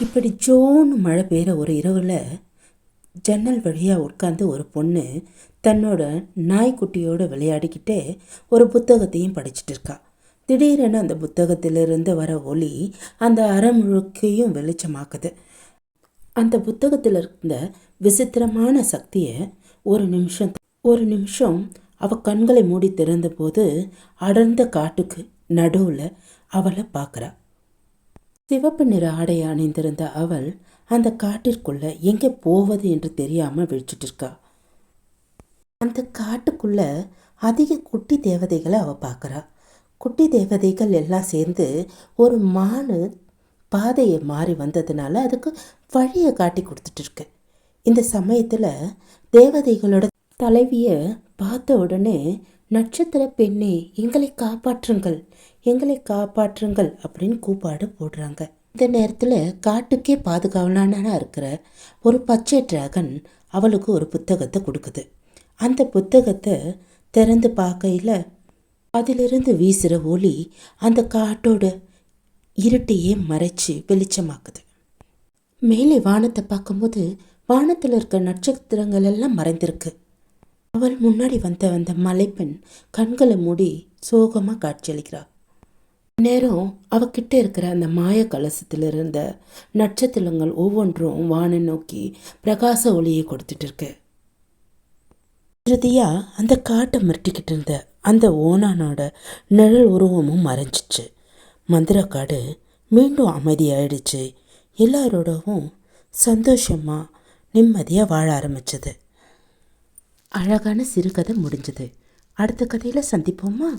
இப்படி ஜோன்னு மழை பெய்கிற ஒரு இரவில் ஜன்னல் வழியாக உட்காந்து ஒரு பொண்ணு தன்னோட நாய்க்குட்டியோடு விளையாடிக்கிட்டே ஒரு புத்தகத்தையும் படிச்சுட்டு இருக்கா. திடீரென அந்த புத்தகத்திலிருந்து வர ஒளி அந்த அறை முழுக்கையும் வெளிச்சமாக்குது. அந்த புத்தகத்தில் இருந்த விசித்திரமான சக்தியை ஒரு நிமிஷம் ஒரு நிமிஷம் அவள் கண்களை மூடி திறந்தபோது அடர்ந்த காட்டுக்கு நடுவில் அவளை பார்க்குறா சிவப்பு நிற ஆடை அணிந்திருந்த அவள் அந்த காட்டிற்குள்ள எங்கே போவது என்று தெரியாமல் விழிச்சிட்டு இருக்கா அந்த காட்டுக்குள்ள அதிக குட்டி தேவதைகளை அவள் பார்க்குறா. குட்டி தேவதைகள் எல்லாம் சேர்ந்து ஒரு மானு பாதையை மாறி வந்ததுனால அதுக்கு வழியை காட்டி கொடுத்துட்டு இருக்கு இந்த சமயத்தில் தேவதைகளோட தலைவியை பார்த்த உடனே நட்சத்திர பெண்ணே எங்களை காப்பாற்றுங்கள் எங்களை காப்பாற்றுங்கள் அப்படின்னு கூப்பாடு போடுறாங்க. இந்த நேரத்தில் காட்டுக்கே பாதுகாவலானா இருக்கிற ஒரு பச்சை டிராகன் அவளுக்கு ஒரு புத்தகத்தை கொடுக்குது. அந்த புத்தகத்தை திறந்து பார்க்கையில் அதிலிருந்து வீசுகிற ஒளி அந்த காட்டோட இருட்டையே மறைச்சி வெளிச்சமாக்குது. மேலே வானத்தை பார்க்கும்போது வானத்தில் இருக்க நட்சத்திரங்கள் எல்லாம் மறைந்திருக்கு. அவள் முன்னாடி வந்த அந்த மலைப்பெண் கண்களை மூடி சோகமாக காட்சியளிக்கிறாள் நேரம் அவகிட்ட இருக்கிற அந்த மாய கலசத்தில் இருந்த நட்சத்திரங்கள் ஒவ்வொன்றும் வானை நோக்கி பிரகாச ஒளியை கொடுத்துட்டு இருக்கு. இறுதியாக அந்த காட்டை மிரட்டிக்கிட்டு இருந்த அந்த ஓனானோட நிழல் உருவமும் மறைஞ்சிச்சு. மந்திரக்காடு மீண்டும் அமைதியாயிடுச்சு. எல்லாரோடவும் சந்தோஷமாக நிம்மதியாக வாழ ஆரம்பிச்சது. அழகான சிறுகதை முடிஞ்சது. அடுத்த கதையில் சந்திப்போமா?